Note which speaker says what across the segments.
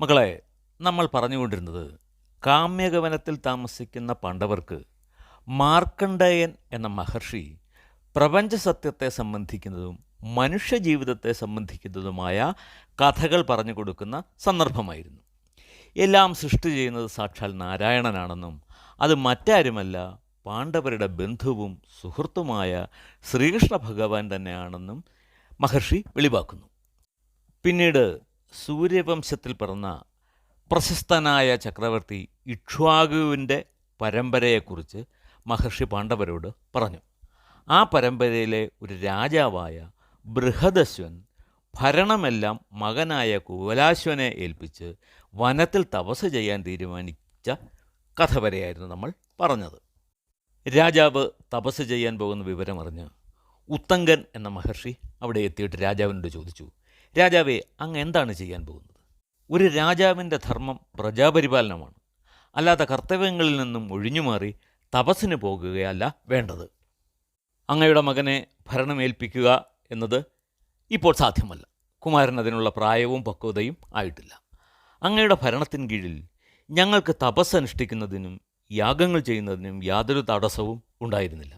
Speaker 1: മകളെ നമ്മൾ പറഞ്ഞുകൊണ്ടിരുന്നത് കാമ്യകവനത്തിൽ താമസിക്കുന്ന പാണ്ഡവർക്ക് മാർക്കണ്ഡേയൻ എന്ന മഹർഷി പ്രപഞ്ച സത്യത്തെ സംബന്ധിക്കുന്നതും മനുഷ്യജീവിതത്തെ സംബന്ധിക്കുന്നതുമായ കഥകൾ പറഞ്ഞു കൊടുക്കുന്ന സന്ദർഭമായിരുന്നു. എല്ലാം സൃഷ്ടി ചെയ്യുന്നത് സാക്ഷാൽ നാരായണനാണെന്നും അത് മറ്റാരുമല്ല പാണ്ഡവരുടെ ബന്ധുവും സുഹൃത്തുമായ ശ്രീകൃഷ്ണ ഭഗവാൻ തന്നെയാണെന്നും മഹർഷി വെളിവാക്കുന്നു. പിന്നീട് സൂര്യവംശത്തിൽ പിറന്ന പ്രശസ്തനായ ചക്രവർത്തി ഇക്ഷ്വാകുവിന്റെ പരമ്പരയെക്കുറിച്ച് മഹർഷി പാണ്ഡവരോട് പറഞ്ഞു. ആ പരമ്പരയിലെ ഒരു രാജാവായ ബൃഹദശ്വൻ ഭരണമെല്ലാം മകനായ കുവലാശ്വനെ ഏൽപ്പിച്ച് വനത്തിൽ തപസ് ചെയ്യാൻ തീരുമാനിച്ച കഥ വരെയായിരുന്നു നമ്മൾ പറഞ്ഞത്. രാജാവ് തപസ് ചെയ്യാൻ പോകുന്ന വിവരമറിഞ്ഞ് ഉത്തങ്കൻ എന്ന മഹർഷി അവിടെ എത്തിയിട്ട് രാജാവിനോട് ചോദിച്ചു രാജാവേ അങ്ങ് എന്താണ് ചെയ്യാൻ പോകുന്നത്? ഒരു രാജാവിന്റെ ധർമ്മം പ്രജാപരിപാലനമാണ്. അല്ലാതെ കർത്തവ്യങ്ങളിൽ നിന്നും ഒഴിഞ്ഞുമാറി തപസ്സിന് പോകുകയല്ല വേണ്ടത്. അങ്ങയുടെ മകനെ ഭരണമേൽപ്പിക്കുക എന്നത് ഇപ്പോൾ സാധ്യമല്ല. കുമാരൻ അതിനുള്ള പ്രായവും പക്വതയും ആയിട്ടില്ല. അങ്ങയുടെ ഭരണത്തിന് കീഴിൽ ഞങ്ങൾക്ക് തപസ് അനുഷ്ഠിക്കുന്നതിനും യാഗങ്ങൾ ചെയ്യുന്നതിനും യാതൊരു തടസ്സവും ഉണ്ടായിരുന്നില്ല.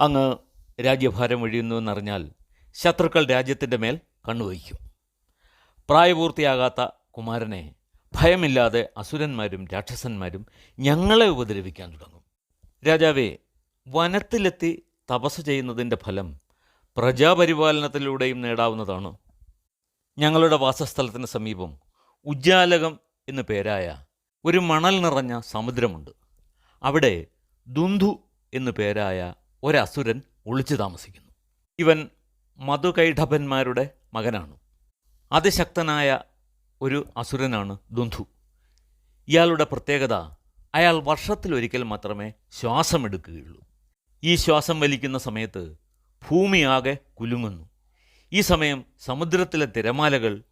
Speaker 1: അങ്ങ് രാജ്യഭാരം ഒഴിയുന്നുവെന്നറിഞ്ഞാൽ ശത്രുക്കൾ രാജ്യത്തിന്റെ മേൽ കണ്ണുവയ്ക്കും പ്രായപൂർത്തിയാകാത്ത കുമാരനെ ഭയമില്ലാതെ അസുരന്മാരും രാക്ഷസന്മാരും ഞങ്ങളെ ഉപദ്രവിക്കാൻ തുടങ്ങും. രാജാവേ വനത്തിലെത്തി തപസ് ചെയ്യുന്നതിന്റെ ഫലം പ്രജാപരിപാലനത്തിലൂടെയും നേടാവുന്നതാണ്. ഞങ്ങളുടെ വാസസ്ഥലത്തിന് സമീപം ഉജ്ജാലകം എന്നു പേരായ ഒരു മണൽ നിറഞ്ഞ സമുദ്രമുണ്ട്. അവിടെ ദുന്ധു എന്നു പേരായ ഒരസുരൻ ഒളിച്ചു താമസിക്കുന്നു. ഇവൻ മധുകൈഠഭന്മാരുടെ മകനാണ്. അതിശക്തനായ ഒരു അസുരനാണ് ദുന്ധു. ഇയാളുടെ പ്രത്യേകത അയാൾ വർഷത്തിലൊരിക്കൽ മാത്രമേ ശ്വാസമെടുക്കുകയുള്ളൂ. ഈ ശ്വാസം വലിക്കുന്ന സമയത്ത് ഭൂമിയാകെ കുലുങ്ങുന്നു. ഈ സമയം സമുദ്രത്തിലെ തിരമാലകൾ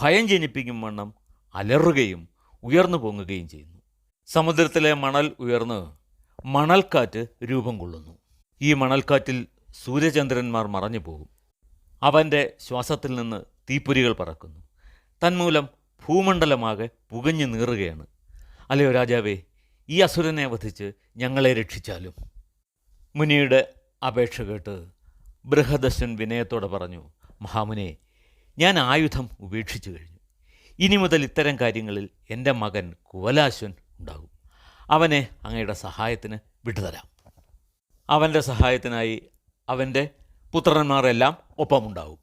Speaker 1: ഭയം ജനിപ്പിക്കും വണ്ണം അലറുകയും ഉയർന്നു പൊങ്ങുകയും ചെയ്യുന്നു. സമുദ്രത്തിലെ മണൽ ഉയർന്ന് മണൽക്കാറ്റ് രൂപം കൊള്ളുന്നു. ഈ മണൽക്കാറ്റിൽ സൂര്യചന്ദ്രന്മാർ മറഞ്ഞു പോകും അവന്റെ ശ്വാസത്തിൽ നിന്ന് തീപ്പൊരികൾ പറക്കുന്നു. തന്മൂലം ഭൂമണ്ഡലമാകെ പുകഞ്ഞു നീറുകയാണ്. അല്ലയോ രാജാവേ ഈ അസുരനെ വധിച്ച് ഞങ്ങളെ രക്ഷിച്ചാലും? മുനിയുടെ അപേക്ഷ കേട്ട് ബൃഹദശൻ വിനയത്തോടെ പറഞ്ഞു മഹാമുനെ ഞാൻ ആയുധം ഉപേക്ഷിച്ചു കഴിഞ്ഞു. ഇനി മുതൽ ഇത്തരം കാര്യങ്ങളിൽ എന്റെ മകൻ കുവലാശ്വൻ ഉണ്ടാകും. അവനെ അങ്ങയുടെ സഹായത്തിന് വിട്ടുതരാം. അവന്റെ സഹായത്തിനായി അവന്റെ പുത്രന്മാരെല്ലാം ഒപ്പമുണ്ടാവും.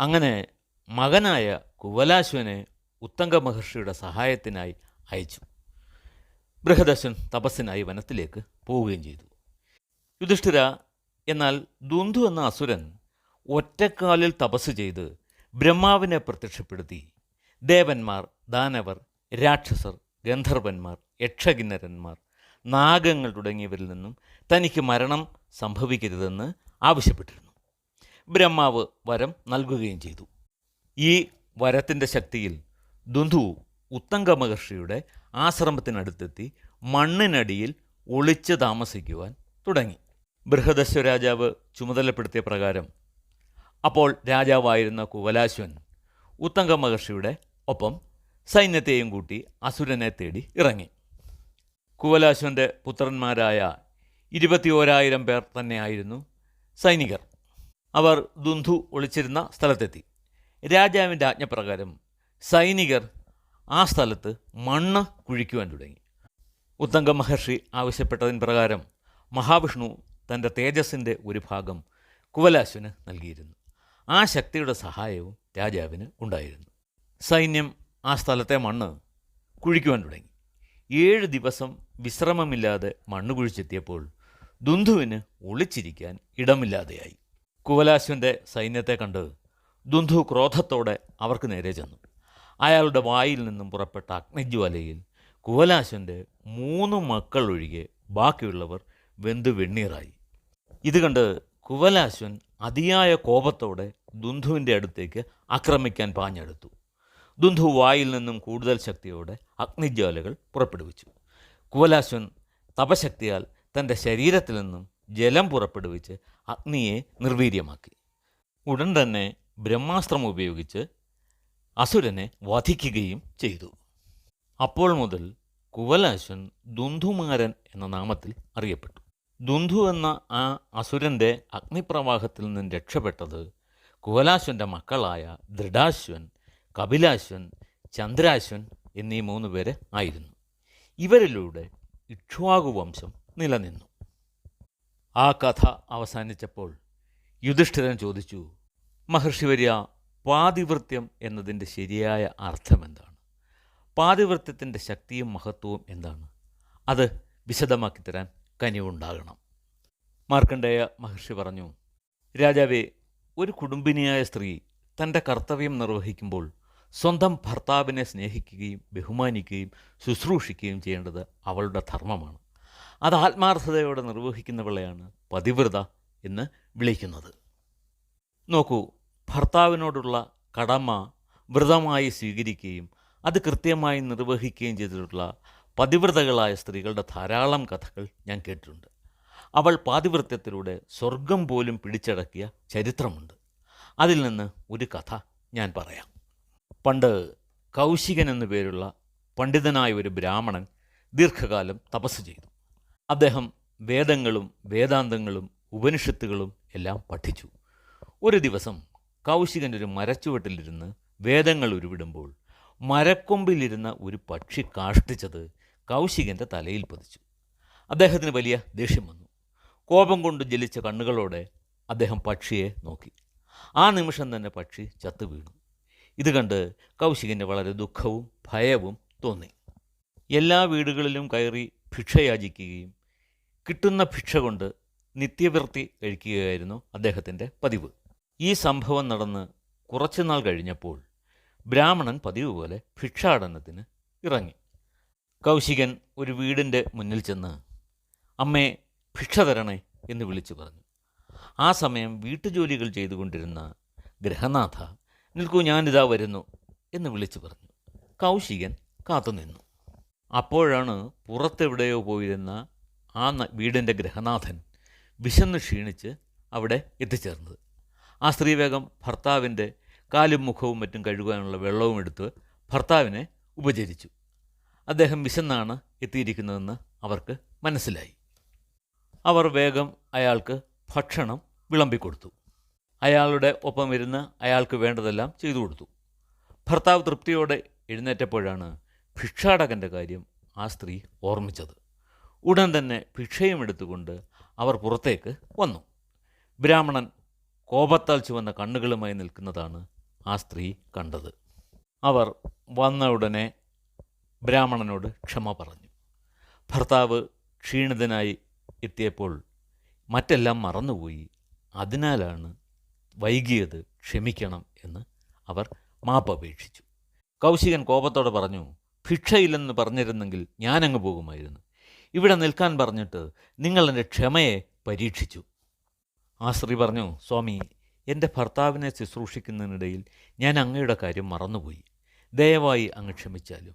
Speaker 1: അങ്ങനെ മകനായ കുവലാശ്വനെ ഉത്തങ്ക മഹർഷിയുടെ സഹായത്തിനായി അയച്ചു. ബൃഹദശ്വൻ തപസ്സിനായി വനത്തിലേക്ക് പോവുകയും ചെയ്തു. യുധിഷ്ഠിര എന്നാൽ ദുന്തു എന്ന അസുരൻ ഒറ്റക്കാലിൽ തപസ് ചെയ്ത് ബ്രഹ്മാവിനെ പ്രത്യക്ഷപ്പെടുത്തി. ദേവന്മാർ ദാനവർ രാക്ഷസർ ഗന്ധർവന്മാർ യക്ഷകിന്നരന്മാർ നാഗങ്ങൾ തുടങ്ങിയവരിൽ നിന്നും തനിക്ക് മരണം സംഭവിക്കരുതെന്ന് ആവശ്യപ്പെട്ടിരുന്നു. ബ്രഹ്മാവ് വരം നൽകുകയും ചെയ്തു. ഈ വരത്തിന്റെ ശക്തിയിൽ ദുന്ധു ഉത്തങ്ക മഹർഷിയുടെ ആശ്രമത്തിനടുത്തെത്തി മണ്ണിനടിയിൽ ഒളിച്ച് താമസിക്കുവാൻ തുടങ്ങി. ബൃഹദശ്വ രാജാവ് ചുമതലപ്പെടുത്തിയ പ്രകാരം അപ്പോൾ രാജാവായിരുന്ന കുവലാശ്വൻ ഉത്തങ്ക മഹർഷിയുടെ ഒപ്പം സൈന്യത്തെയും കൂട്ടി അസുരനെ തേടി ഇറങ്ങി. കുവലാശ്വന്റെ പുത്രന്മാരായ ഇരുപത്തിയോരായിരം പേർ തന്നെയായിരുന്നു സൈനികർ. അവർ ദുന്ധു ഒളിച്ചിരുന്ന സ്ഥലത്തെത്തി. രാജാവിന്റെ ആജ്ഞപ്രകാരം സൈനികർ ആ സ്ഥലത്ത് മണ്ണ് കുഴിക്കുവാൻ തുടങ്ങി. ഉത്തങ്ക മഹർഷി ആവശ്യപ്പെട്ടതിന് പ്രകാരം മഹാവിഷ്ണു തന്റെ തേജസ്സിന്റെ ഒരു ഭാഗം കുവലാശ്വന് നൽകിയിരുന്നു. ആ ശക്തിയുടെ സഹായവും രാജാവിന് ഉണ്ടായിരുന്നു. സൈന്യം ആ സ്ഥലത്തെ മണ്ണ് കുഴിക്കുവാൻ തുടങ്ങി. ഏഴ് ദിവസം വിശ്രമമില്ലാതെ മണ്ണ് കുഴിച്ചെത്തിയപ്പോൾ ദുന്ധുവിന് ഒളിച്ചിരിക്കാൻ ഇടമില്ലാതെയായി. കുവലാശ്വന്റെ സൈന്യത്തെ കണ്ട് ദുന്ധു ക്രോധത്തോടെ അവർക്ക് നേരെ ചെന്നു. അയാളുടെ വായിൽ നിന്നും പുറപ്പെട്ട അഗ്നിജ്വാലയിൽ കുവലാശ്വന്റെ മൂന്ന് മക്കൾ ഒഴികെ ബാക്കിയുള്ളവർ വെന്തു വെണ്ണീറായി. ഇത് കണ്ട് കുവലാശ്വൻ അതിയായ കോപത്തോടെ ദുന്ധുവിന്റെ അടുത്തേക്ക് ആക്രമിക്കാൻ പാഞ്ഞെടുത്തു. ദുന്ധു വായിൽ നിന്നും കൂടുതൽ ശക്തിയോടെ അഗ്നിജ്വാലകൾ പുറപ്പെടുവിച്ചു. കുവലാശ്വൻ തപശക്തിയാൽ തന്റെ ശരീരത്തിൽ നിന്നും ജലം പുറപ്പെടുവിച്ച് അഗ്നിയെ നിർവീര്യമാക്കി. ഉടൻ തന്നെ ബ്രഹ്മാസ്ത്രം ഉപയോഗിച്ച് അസുരനെ വധിക്കുകയും ചെയ്തു. അപ്പോൾ മുതൽ കുവലാശൻ ദുന്ധുമാരൻ എന്ന നാമത്തിൽ അറിയപ്പെട്ടു. ദുന്ധു എന്ന ആ അസുരന്റെ അഗ്നിപ്രവാഹത്തിൽ നിന്ന് രക്ഷപ്പെട്ടത് കുവലാശ്വന്റെ മക്കളായ ദൃഢാശ്വൻ കപിലാശ്വൻ ചന്ദ്രാശ്വൻ എന്നീ മൂന്ന് പേര് ആയിരുന്നു. ഇവരിലൂടെ ഇക്ഷ്വാകു വംശം നിലനിന്നു. ആ കഥ അവസാനിച്ചപ്പോൾ യുധിഷ്ഠിരൻ ചോദിച്ചു മഹർഷിവര്യ പാതിവൃത്യം എന്നതിന്റെ ശരിയായ അർത്ഥം എന്താണ് പാതിവൃത്യത്തിന്റെ ശക്തിയും മഹത്വവും എന്താണ്? അത് വിശദമാക്കി തരാൻ കനിവുണ്ടാകണം. മാർക്കണ്ഡേയ മഹർഷി പറഞ്ഞു രാജാവെ ഒരു കുടുംബിനിയായ സ്ത്രീ തന്റെ കർത്തവ്യം നിർവഹിക്കുമ്പോൾ സ്വന്തം ഭർത്താവിനെ സ്നേഹിക്കുകയും ബഹുമാനിക്കുകയും ശുശ്രൂഷിക്കുകയും ചെയ്യേണ്ടത് അവളുടെ ധർമ്മമാണ്. അത് ആത്മാർത്ഥതയോടെ നിർവഹിക്കുന്നവളെയാണ് പതിവ്രത എന്ന് വിളിക്കുന്നത്. നോക്കൂ ഭർത്താവിനോടുള്ള കടമ വ്രതമായി സ്വീകരിക്കുകയും അത് കൃത്യമായി നിർവഹിക്കുകയും ചെയ്തിട്ടുള്ള പതിവ്രതകളായ സ്ത്രീകളുടെ ധാരാളം കഥകൾ ഞാൻ കേട്ടിട്ടുണ്ട്. അവൾ പാതിവൃത്യത്തിലൂടെ സ്വർഗം പോലും പിടിച്ചടക്കിയ ചരിത്രമുണ്ട്. അതിൽ നിന്ന് ഒരു കഥ ഞാൻ പറയാം. പണ്ട് കൗശികൻ എന്നു പേരുള്ള പണ്ഡിതനായ ഒരു ബ്രാഹ്മണൻ ദീർഘകാലം തപസ് ചെയ്തു. അദ്ദേഹം വേദങ്ങളും വേദാന്തങ്ങളും ഉപനിഷത്തുകളും എല്ലാം പഠിച്ചു. ഒരു ദിവസം കൗശികൻ ഒരു മരച്ചുവട്ടിലിരുന്ന് വേദങ്ങൾ ഉരുവിടുമ്പോൾ മരക്കൊമ്പിലിരുന്ന ഒരു പക്ഷി കാഷ്ടിച്ചത് കൗശികന്റെ തലയിൽ പതിച്ചു. അദ്ദേഹത്തിന് വലിയ ദേഷ്യം വന്നു. കോപം കൊണ്ട് ജലിച്ച കണ്ണുകളോടെ അദ്ദേഹം പക്ഷിയെ നോക്കി. ആ നിമിഷം തന്നെ പക്ഷി ചത്തു വീണു. ഇത് കണ്ട് കൗശികന് വളരെ ദുഃഖവും ഭയവും തോന്നി. എല്ലാ വീടുകളിലും കയറി ഭിക്ഷയാചിക്കുകയും കിട്ടുന്ന ഭിക്ഷ കൊണ്ട് നിത്യവൃത്തി കഴിക്കുകയായിരുന്നു അദ്ദേഹത്തിന്റെ പതിവ്. ഈ സംഭവം നടന്ന് കുറച്ചുനാൾ കഴിഞ്ഞപ്പോൾ ബ്രാഹ്മണൻ പതിവ് പോലെ ഭിക്ഷാടനത്തിന് ഇറങ്ങി. കൗശികൻ ഒരു വീടിന്റെ മുന്നിൽ ചെന്ന് അമ്മേ ഭിക്ഷ തരണേ എന്ന് വിളിച്ചു പറഞ്ഞു. ആ സമയം വീട്ടുജോലികൾ ചെയ്തുകൊണ്ടിരുന്ന ഗ്രഹനാഥ നിൽക്കൂ ഞാനിതാ വരുന്നു എന്ന് വിളിച്ചു പറഞ്ഞു. കൗശികൻ കാത്തുനിന്നു. അപ്പോഴാണ് പുറത്തെവിടെയോ പോയിരുന്ന ആ വീടിന്റെ ഗ്രഹനാഥൻ വിശന്ന് ക്ഷീണിച്ച് അവിടെ എത്തിച്ചേർന്നത്. ആ സ്ത്രീ വേഗം ഭർത്താവിന്റെ കാലും മുഖവും മറ്റും കഴുകാനുള്ള വെള്ളവും എടുത്ത് ഭർത്താവിനെ ഉപചരിച്ചു. അദ്ദേഹം വിശന്നാണ് എത്തിയിരിക്കുന്നതെന്ന് അവർക്ക് മനസ്സിലായി. അവർ വേഗം അയാൾക്ക് ഭക്ഷണം വിളമ്പിക്കൊടുത്തു. അയാളുടെ ഒപ്പം ഇരുന്ന് അയാൾക്ക് വേണ്ടതെല്ലാം ചെയ്തു കൊടുത്തു. ഭർത്താവ് തൃപ്തിയോടെ എഴുന്നേറ്റപ്പോഴാണ് ഭിക്ഷാടകന്റെ കാര്യം ആ സ്ത്രീ ഓർമ്മിച്ചത്. ഉടൻ തന്നെ ഭിക്ഷയുമെടുത്തുകൊണ്ട് അവർ പുറത്തേക്ക് വന്നു. ബ്രാഹ്മണൻ കോപത്താൽ ചുവന്ന കണ്ണുകളുമായി നിൽക്കുന്നതാണ് ആ സ്ത്രീ കണ്ടത്. അവർ വന്ന ഉടനെ ബ്രാഹ്മണനോട് ക്ഷമ പറഞ്ഞു. ഭർത്താവ് ക്ഷീണിതനായി എത്തിയപ്പോൾ മറ്റെല്ലാം മറന്നുപോയി. അതിനാലാണ് വൈകിയത് ക്ഷമിക്കണം എന്ന് അവർ മാപ്പപേക്ഷിച്ചു കൗശികൻ കോപത്തോടെ പറഞ്ഞു ഭിക്ഷയില്ലെന്ന് പറഞ്ഞിരുന്നെങ്കിൽ ഞാനങ്ങ് പോകുമായിരുന്നു. ഇവിടെ നിൽക്കാൻ പറഞ്ഞിട്ട് നിങ്ങൾ എന്റെ ക്ഷമയെ പരീക്ഷിച്ചു. ആ സ്ത്രീ പറഞ്ഞു സ്വാമി എന്റെ ഭർത്താവിനെ ശുശ്രൂഷിക്കുന്നതിനിടയിൽ ഞാൻ അങ്ങയുടെ കാര്യം മറന്നുപോയി. ദയവായി അങ്ങ് ക്ഷമിച്ചാലും.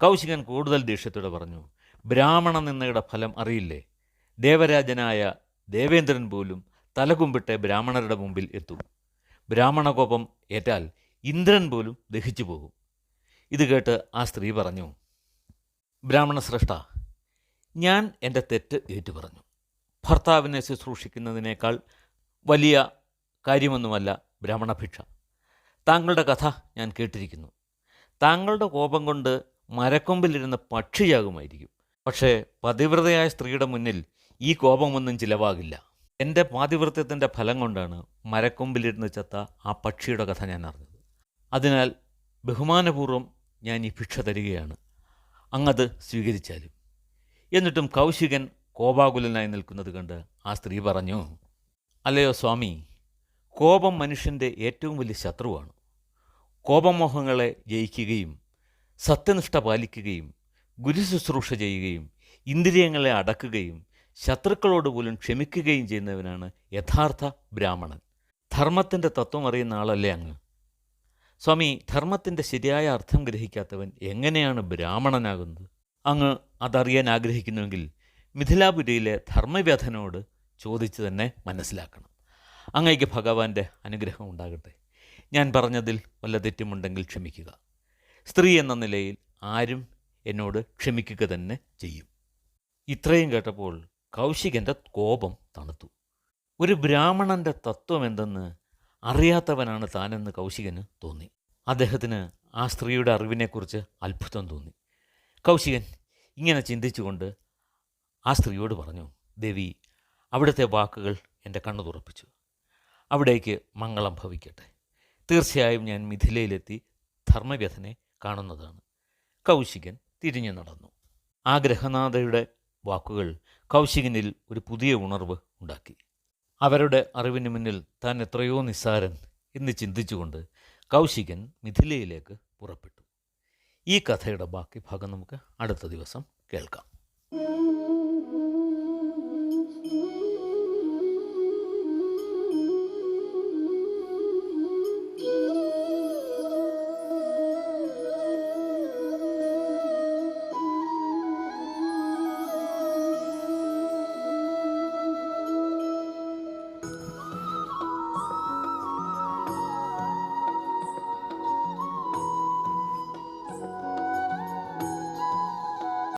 Speaker 1: കൗശികൻ കൂടുതൽ ദേഷ്യത്തോടെ പറഞ്ഞു ബ്രാഹ്മണ നിന്നയുടെ ഫലം അറിയില്ലേ? ദേവരാജനായ ദേവേന്ദ്രൻ പോലും തലകുമ്പിട്ട് ബ്രാഹ്മണരുടെ മുമ്പിൽ എത്തും. ബ്രാഹ്മണകോപം ഏറ്റാൽ ഇന്ദ്രൻ പോലും ദഹിച്ചു പോകും ഇത് കേട്ട് ആ സ്ത്രീ പറഞ്ഞു ബ്രാഹ്മണ ശ്രേഷ്ഠ ഞാൻ എന്റെ തെറ്റ് ഏറ്റു പറഞ്ഞു ഭർത്താവിനെ ശുശ്രൂഷിക്കുന്നതിനേക്കാൾ വലിയ കാര്യമൊന്നുമല്ല ബ്രാഹ്മണഭിക്ഷ. താങ്കളുടെ കഥ ഞാൻ കേട്ടിരിക്കുന്നു. താങ്കളുടെ കോപം കൊണ്ട് മരക്കൊമ്പിലിരുന്ന പക്ഷിയാകുമായിരിക്കും. പക്ഷേ പതിവ്രതയായ സ്ത്രീയുടെ മുന്നിൽ ഈ കോപമൊന്നും ചിലവാകില്ല. എന്റെ പാതിവൃത്യത്തിന്റെ ഫലം കൊണ്ടാണ് മരക്കൊമ്പിലിരുന്ന് ചത്ത ആ പക്ഷിയുടെ കഥ ഞാൻ അറിഞ്ഞത്. അതിനാൽ ബഹുമാനപൂർവം ഞാൻ ഈ ഭിക്ഷ തരികയാണ്. അങ്ങത് സ്വീകരിച്ചാലും. എന്നിട്ടും കൗശികൻ കോപാകുലനായി നിൽക്കുന്നത് കണ്ട് ആ സ്ത്രീ പറഞ്ഞു അല്ലയോ സ്വാമി കോപം മനുഷ്യന്റെ ഏറ്റവും വലിയ ശത്രുവാണ്. കോപമോഹങ്ങളെ ജയിക്കുകയും സത്യനിഷ്ഠ പാലിക്കുകയും ഗുരുശുശ്രൂഷ ചെയ്യുകയും ഇന്ദ്രിയങ്ങളെ അടക്കുകയും ശത്രുക്കളോട് പോലും ക്ഷമിക്കുകയും ചെയ്യുന്നവനാണ് യഥാർത്ഥ ബ്രാഹ്മണൻ. ധർമ്മത്തിന്റെ തത്വം അറിയുന്ന ആളല്ലേ അങ്ങ്? സ്വാമി ധർമ്മത്തിന്റെ ശരിയായ അർത്ഥം ഗ്രഹിക്കാത്തവൻ എങ്ങനെയാണ് ബ്രാഹ്മണനാകുന്നത്? അങ്ങ് അതറിയാൻ ആഗ്രഹിക്കുന്നുവെങ്കിൽ മിഥിലാപുരിയിലെ ധർമ്മവ്യഥനോട് ചോദിച്ചു തന്നെ മനസ്സിലാക്കണം. അങ്ങയ്ക്ക് ഭഗവാന്റെ അനുഗ്രഹം ഉണ്ടാകട്ടെ. ഞാൻ പറഞ്ഞതിൽ വല്ല തെറ്റുമുണ്ടെങ്കിൽ ക്ഷമിക്കുക. സ്ത്രീ എന്ന നിലയിൽ ആരും എന്നോട് ക്ഷമിക്കുക തന്നെ ചെയ്യും. ഇത്രയും കേട്ടപ്പോൾ കൗശികന്റെ കോപം തണുത്തു. ഒരു ബ്രാഹ്മണന്റെ തത്വം എന്തെന്ന് അറിയാത്തവനാണ് താനെന്ന് കൗശികന് തോന്നി. അദ്ദേഹത്തിന് ആ സ്ത്രീയുടെ അറിവിനെക്കുറിച്ച് അത്ഭുതം തോന്നി. കൗശികൻ ഇങ്ങനെ ചിന്തിച്ചുകൊണ്ട് ആ സ്ത്രീയോട് പറഞ്ഞു ദേവി അവിടുത്തെ വാക്കുകൾ എന്റെ കണ്ണു തുറപ്പിച്ചു. അവിടേക്ക് മംഗളം ഭവിക്കട്ടെ. തീർച്ചയായും ഞാൻ മിഥിലയിലെത്തി ധർമ്മവ്യഥനെ കാണുന്നതാണ്. കൗശികൻ തിരിഞ്ഞു നടന്നു. ആ ഗ്രഹനാഥയുടെ വാക്കുകൾ കൗശികനിൽ ഒരു പുതിയ ഉണർവ് ഉണ്ടാക്കി. അവരുടെ അറിവിന് മുന്നിൽ താൻ എത്രയോ നിസ്സാരൻ എന്ന് ചിന്തിച്ചുകൊണ്ട് കൗശികൻ മിഥിലയിലേക്ക് പുറപ്പെട്ടു. ഈ കഥയുടെ ബാക്കി ഭാഗം നമുക്ക് അടുത്ത ദിവസം കേൾക്കാം.